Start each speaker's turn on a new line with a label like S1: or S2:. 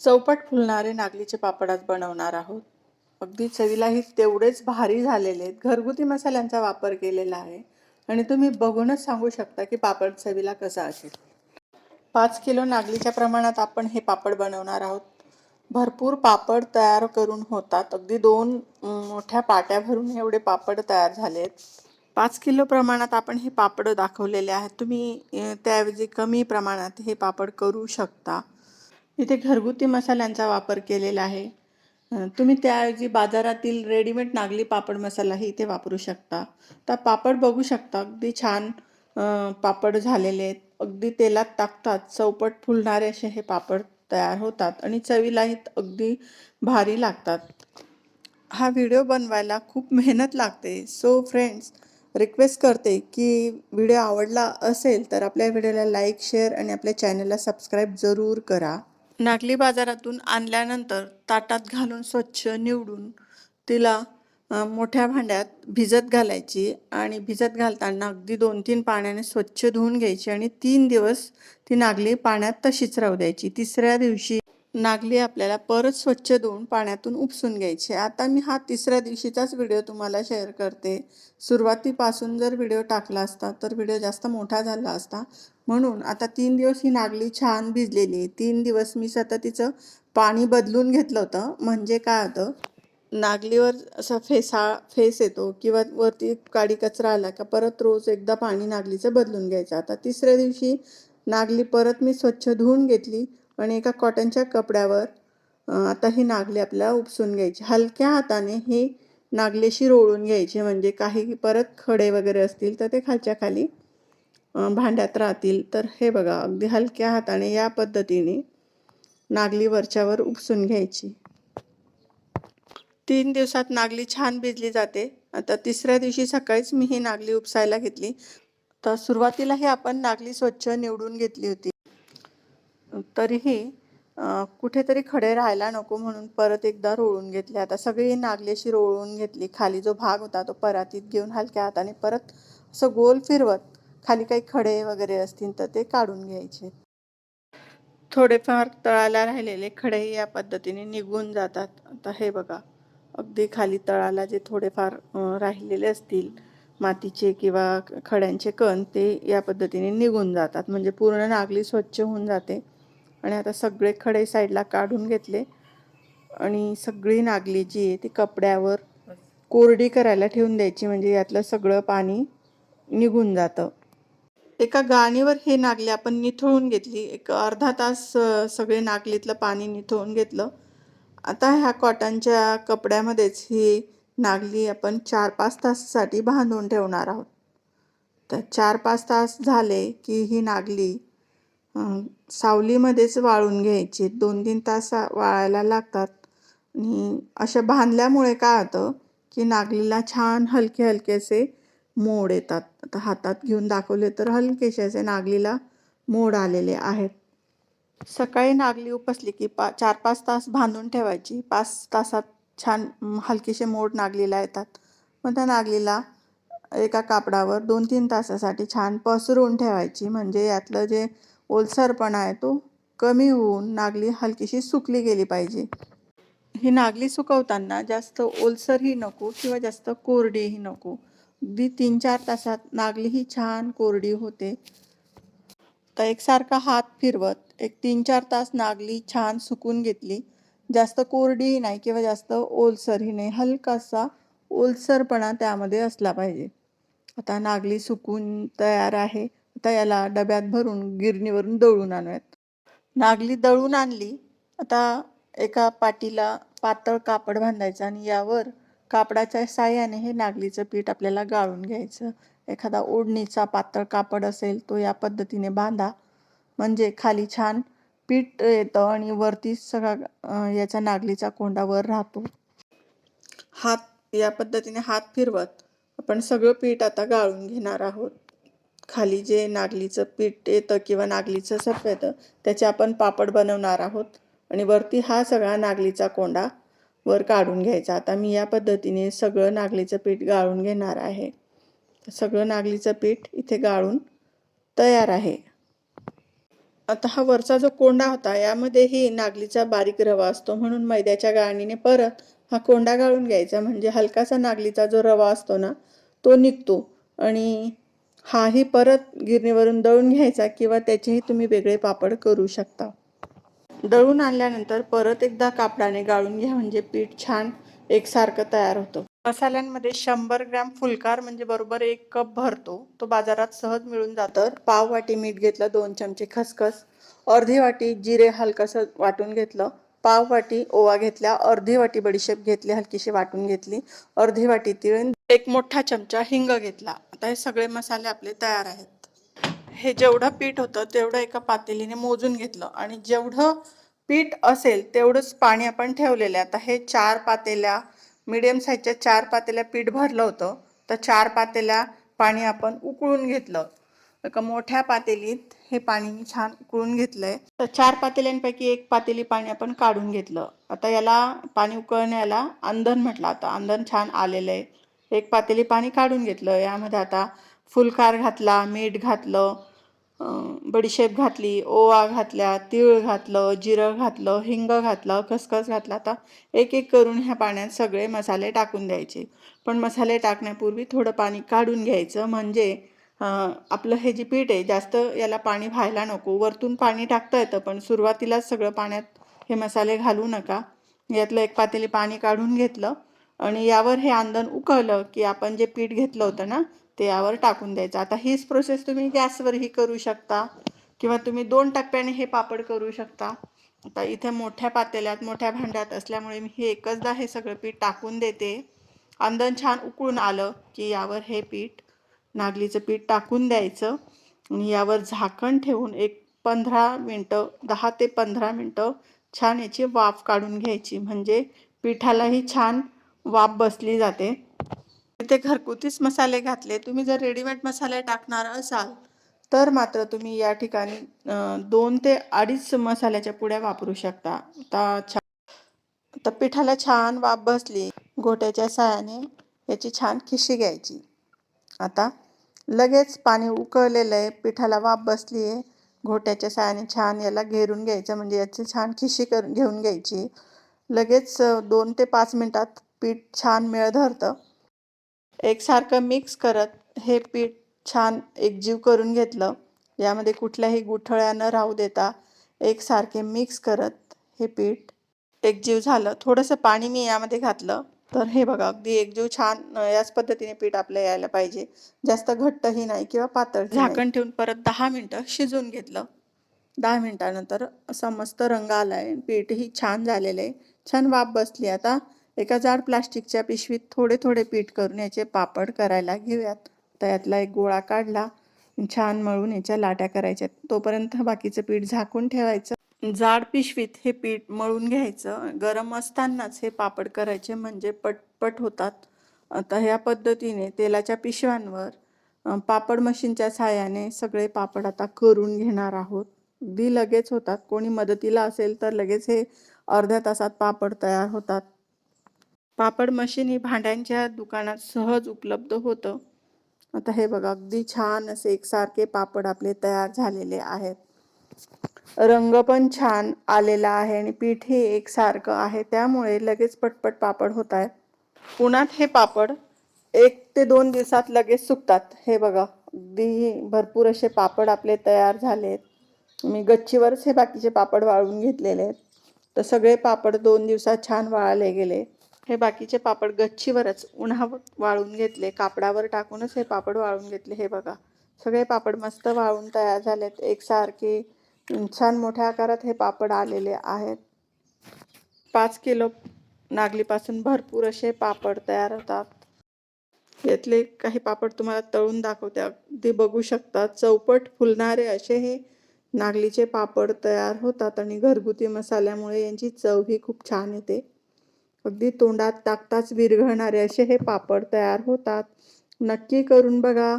S1: चौपट फुलणारे नागलीचे पापड आज बनवणार आहोत. अगदी चवीलाही तेवढेच भारी झालेले आहेत. घरगुती मसाल्यांचा वापर केलेला आहे. आणि तुम्ही बघूनच सांगू शकता की पापड चवीला कसा असेल. पाच किलो नागलीच्या प्रमाणात आपण हे पापड बनवणार आहोत. भरपूर पापड तयार करून होतात. अगदी दोन मोठ्या पाट्या भरून एवढे पापड तयार झाले आहेत. पाच किलो प्रमाणात आपण हे पापड दाखवलेले आहेत. तुम्ही त्याऐवजी कमी प्रमाणात हे पापड करू शकता. इथे घरगुती मसाल्यांचा वापर केलेला आहे. तुम्ही त्याऐवजी बाजारातील रेडीमेड नागली पापड मसालाही इथे वापरू शकता. तर पापड बघू शकता अगदी छान पापड झालेले आहेत. अगदी तेलात टाकतात चौपट फुलणारे असे हे पापड तयार होतात आणि चवीलाही अगदी भारी लागतात. हा व्हिडिओ बनवायला खूप मेहनत लागते. सो फ्रेंड्स रिक्वेस्ट करते की व्हिडिओ आवडला असेल तर आपल्या व्हिडिओला लाईक शेअर आणि आपल्या चॅनलला सबस्क्राईब जरूर करा. नागली बाजारातून आणल्यानंतर ताटात घालून स्वच्छ निवडून तिला मोठ्या भांड्यात भिजत घालायची आणि भिजत घालताना अगदी दोन तीन पाण्याने स्वच्छ धुवून घ्यायची आणि तीन दिवस ती नागली पाण्यात तशीच राहू द्यायची. तिसऱ्या दिवशी नागली आपल्याला परत स्वच्छ धुवून पाण्यातून उपसून घ्यायची. आता मी हा तिसऱ्या दिवशीचाच व्हिडिओ तुम्हाला शेअर करते. सुरुवातीपासून जर व्हिडिओ टाकला असता तर व्हिडिओ जास्त मोठा झाला असता. म्हणून आता तीन दिवस ही नागली छान भिजलेली आहे. तीन दिवस मी सतत तिचं पाणी बदलून घेतलं होतं. म्हणजे काय होतं? नागलीवर असा फेसा फेस येतो किंवा वरती काडी कचरा आला का परत रोज एकदा पाणी नागलीचं बदलून घ्यायचं. आता तिसऱ्या दिवशी नागली परत मी स्वच्छ धुवून घेतली. आणि एका कॉटनच्या कपड्यावर आता ही नागली आपल्याला उपसून घ्यायची. हलक्या हाताने ही नागलीशी रोळून घ्यायची म्हणजे काही परत खडे वगैरे असतील तर ते खालच्या खाली भांड्यात राहतील. तर हे बघा अगदी हलक्या हाताने या पद्धतीने नागली वरच्यावर उपसून घ्यायची. तीन दिवसात नागली छान भिजली जाते. आता तिसऱ्या दिवशी सकाळीच मी ही नागली उपसायला घेतली. तर सुरुवातीलाही आपण नागली स्वच्छ निवडून घेतली होती. तरीही कुठेतरी खडे राहायला नको म्हणून परत एकदा रोळून घेतले. आता सगळी नागली अशी रोळून घेतली. खाली जो भाग होता तो परातीत घेऊन हलक्या हाताने परत असं गोल फिरवत खाली काही खडे वगैरे असतील तर ते काढून घ्यायचे. थोडेफार तळाला राहिलेले खडेही या पद्धतीने निघून जातात. आता हे बघा अगदी खाली तळाला जे थोडेफार राहिलेले असतील मातीचे किंवा खड्यांचे कण ते या पद्धतीने निघून जातात. म्हणजे पूर्ण नागली स्वच्छ होऊन जाते. आणि आता सगळे खडे साईडला काढून घेतले. आणि सगळी नागली जी आहे ती कपड्यावर कोरडी करायला ठेवून द्यायची म्हणजे यातलं सगळं पाणी निघून जातं. एका गाणीवर हे नागली आपण निथळून घेतली. एक अर्धा तास सगळे नागलीतलं पाणी निथळून घेतलं. आता ह्या कॉटनच्या कपड्यामध्येच ही नागली आपण चार पाच तासासाठी बांधून ठेवणार आहोत. तर चार पाच तास झाले की ही नागली सावलीमध्येच वाळून घ्यायची. दोन तीन तास वाळायला लागतात. आणि अशा बांधल्यामुळे काय होतं की नागलीला छान हलके हलकेसे मोड येतात. आता हातात घेऊन दाखवले तर हलकेसे असे नागलीला मोड आलेले आहेत. सकाळी नागली उपसली की पा चार पाच तास बांधून ठेवायची. पाच तासात छान हलकेसे मोड नागलीला येतात. मग त्या नागलीला एका कापडावर दोन तीन तासासाठी छान पसरून ठेवायची. म्हणजे यातलं जे ओलसरपणा आहे तो. कमी होऊन नागली हलकीशी सुकली गेली पाहिजे. ही नागली सुकवताना जास्त ओलसरही नको किंवा जास्त कोरडीही नको. अगदी तीन चार तासात नागली ही छान कोरडी होते. तर एकसारखा हात फिरवत एक तीन चार तास नागली छान सुकून घेतली. जास्त कोरडीही नाही किंवा जास्त ओलसरही नाही. हलकासा ओलसरपणा त्यामध्ये असला पाहिजे. आता नागली सुकून तयार आहे. आता याला डब्यात भरून गिरणीवरून दळून आणूयात. नागली दळून आणली. आता एका पाटीला पातळ कापड बांधायचं आणि यावर कापडाच्या साह्याने हे नागलीचं पीठ आपल्याला गाळून घ्यायचं. एखादा ओढणीचा पातळ कापड असेल तो या पद्धतीने बांधा. म्हणजे खाली छान पीठ येतं आणि वरती सगळा याचा नागलीचा कोंडावर राहतो. हात या पद्धतीने हात फिरवत आपण सगळं पीठ आता गाळून घेणार आहोत. खाली जे नागलीचं पीठ येतं किंवा नागलीचं सप येतं त्याचे आपण पापड बनवणार आहोत. आणि वरती हा सगळा नागलीचा कोंडा वर काढून घ्यायचा. आता मी या पद्धतीने सगळं नागलीचं पीठ गाळून घेणार आहे. सगळं नागलीचं पीठ इथे गाळून तयार आहे. आता हा वरचा जो कोंडा होता यामध्येही नागलीचा बारीक रवा असतो. म्हणून मैद्याच्या गाळणीने परत हा कोंडा गाळून घ्यायचा. म्हणजे हलकासा नागलीचा जो रवा असतो ना तो निघतो. आणि हाही परत गिरणीवरून दळून घ्यायचा किंवा त्याचेही तुम्ही वेगळे पापड करू शकता. दळून आणल्यानंतर परत एकदा कापडाने गाळून घ्या म्हणजे पीठ छान एकसारखं तयार होतं. मसाल्यांमध्ये शंभर ग्रॅम फुलकार म्हणजे बरोबर एक कप भरतो. तो बाजारात सहज मिळून जातं. पाव वाटी मीठ घेतलं दोन चमचे खसखस अर्धी वाटी जिरे हलकसं वाटून घेतलं पाव वाटी ओवा घेतल्या अर्धी वाटी बडीशेप घेतली हलकीशी वाटून घेतली अर्धी वाटी तिळ एक मोठा चमचा हिंग घेतला. आता हे सगळे मसाले आपले तयार आहेत. हे जेवढं पीठ होतं तेवढं एका पातेलीने मोजून घेतलं आणि जेवढं पीठ असेल तेवढंच पाणी आपण ठेवलेलं आहे. आता हे चार पातेल्या मिडियम साईजच्या चार पातेल्या पीठ भरलं होतं तर चार पातेल्या पाणी आपण उकळून घेतलं. एका मोठ्या पातेलीत हे पाणी मी छान उकळून घेतलंय. तर चार पातेल्यांपैकी एक पातेली पाणी आपण काढून घेतलं. आता याला पाणी उकळण्याला अंधण म्हटलं. आता अंधण छान आलेलं आहे. एक पातेली पाणी काढून घेतलं. यामध्ये आता फुलकार घातला मीठ घातलं बडीशेप घातली ओवा घातल्या तीळ घातलं जिरं घातलं हिंग घातलं खसखस घातला. आता एक एक करून ह्या पाण्यात सगळे मसाले टाकून द्यायचे. पण मसाले टाकण्यापूर्वी थोडं पाणी काढून घ्यायचं. म्हणजे आपलं हे जे पीठ आहे जास्त याला पाणी व्हायला नको. वरतून पाणी टाकता येतं पण सुरुवातीलाच सगळं पाण्यात हे मसाले घालू नका. यातलं एक पातेली पाणी काढून घेतलं. आणि यावर हे आंदण उकळलं की आपण जे पीठ घेतलं होतं ना ते यावर टाकून द्यायचं. आता हीच प्रोसेस तुम्ही गॅसवरही करू शकता किंवा तुम्ही दोन टप्प्याने हे पापड करू शकता. आता इथे मोठ्या पातेल्यात मोठ्या भांड्यात असल्यामुळे मी हे एकचदा हे सगळं पीठ टाकून देते. आंदण छान उकळून आलं की यावर हे पीठ नागलीचं पीठ टाकून द्यायचं आणि यावर झाकण ठेवून एक पंधरा मिनटं दहा ते पंधरा मिनटं छान याची वाफ काढून घ्यायची. म्हणजे पिठालाही छान वाफ बसली जाते. इथे घरगुतीच मसाले घातले. तुम्ही जर रेडीमेड मसाले टाकणार असाल तर मात्र तुम्ही या ठिकाणी दोन ते अडीच मसाल्याच्या पुड्या वापरू शकता. आता छान तर पिठाला छान वाफ बसली गोट्याच्या साहाय्याने याची छान खिशी घ्यायची. आता लगेच पाणी उकळलेलं आहे पिठाला वाफ बसली आहे घोट्याच्या साहाय्याने छान याला घेरून घ्यायचं म्हणजे याची छान खिशी करून घेऊन घ्यायची. लगेच दोन ते पाच मिनटात पीठ छान मेळ धरतं. एकसारखं मिक्स करत हे पीठ छान एकजीव करून घेतलं. यामध्ये कुठल्याही गुठळ्या न राहू देता एकसारखे मिक्स करत हे पीठ एकजीव झालं. थोडंसं पाणी मी यामध्ये घातलं. तर हे बघा अगदी एकजीव छान याच पद्धतीने पीठ आपलं यायला पाहिजे. जास्त घट्टही नाही किंवा पातळ झाकण ठेवून परत दहा मिनटं शिजवून घेतलं. दहा मिनटानंतर असा मस्त रंग आला आहे पीठही छान झालेलं आहे. छान वाफ बसली आता एका जाड प्लास्टिकच्या पिशवीत थोडे थोडे पीठ करून याचे पापड करायला घेऊयात. तर यातला एक गोळा काढला. छान मळून याच्या लाट्या करायच्या तोपर्यंत बाकीचं पीठ झाकून ठेवायचं. जाड पिशवीत हे पीठ मळून घ्यायचं. गरम असतानाच हे पापड करायचे म्हणजे पटपट होतात. आता ह्या पद्धतीने तेलाच्या पिशव्यांवर पापड मशीनच्या सहाय्याने सगळे पापड आता करून घेणार आहोत. अगदी लगेच होतात. कोणी मदतीला असेल तर लगेच हे अर्ध्या तासात पापड तयार होतात. पापड मशीन ही भांड्यांच्या दुकानात सहज उपलब्ध होतं. आता हे बघा अगदी छान असे एकसारखे पापड आपले तयार झालेले आहेत. रंग पण छान आलेला आहे आणि पीठही एकसारखं आहे. त्यामुळे लगेच पटपट पापड होत आहेत. उन्हात हे पापड एक ते दोन दिवसात लगेच सुकतात. हे बघा अगदी भरपूर असे पापड आपले तयार झालेत. मी गच्चीवरच हे बाकीचे पापड वाळून घेतलेले आहेत. तर सगळे पापड दोन दिवसात छान वाळले गेले. हे बाकीचे पापड गच्चीवरच उन्हावर वाळून घेतले कापडावर टाकूनच हे पापड वाळून घेतले. हे बघा सगळे पापड मस्त वाळून तयार झालेत. एकसारखे छान मोठ्या आकारात हे पापड आलेले आहेत. पाच किलो नागलीपासून भरपूर असे पापड तयार होतात. यातले काही पापड तुम्हाला तळून दाखवते. अगदी बघू शकता चौपट फुलणारे असे हे नागलीचे पापड तयार होतात आणि घरगुती मसाल्यामुळे यांची चव ही खूप छान येते. अगदी तोंडात टाकताच विरघळणारे असे हे पापड तयार होतात. नक्की करून बघा.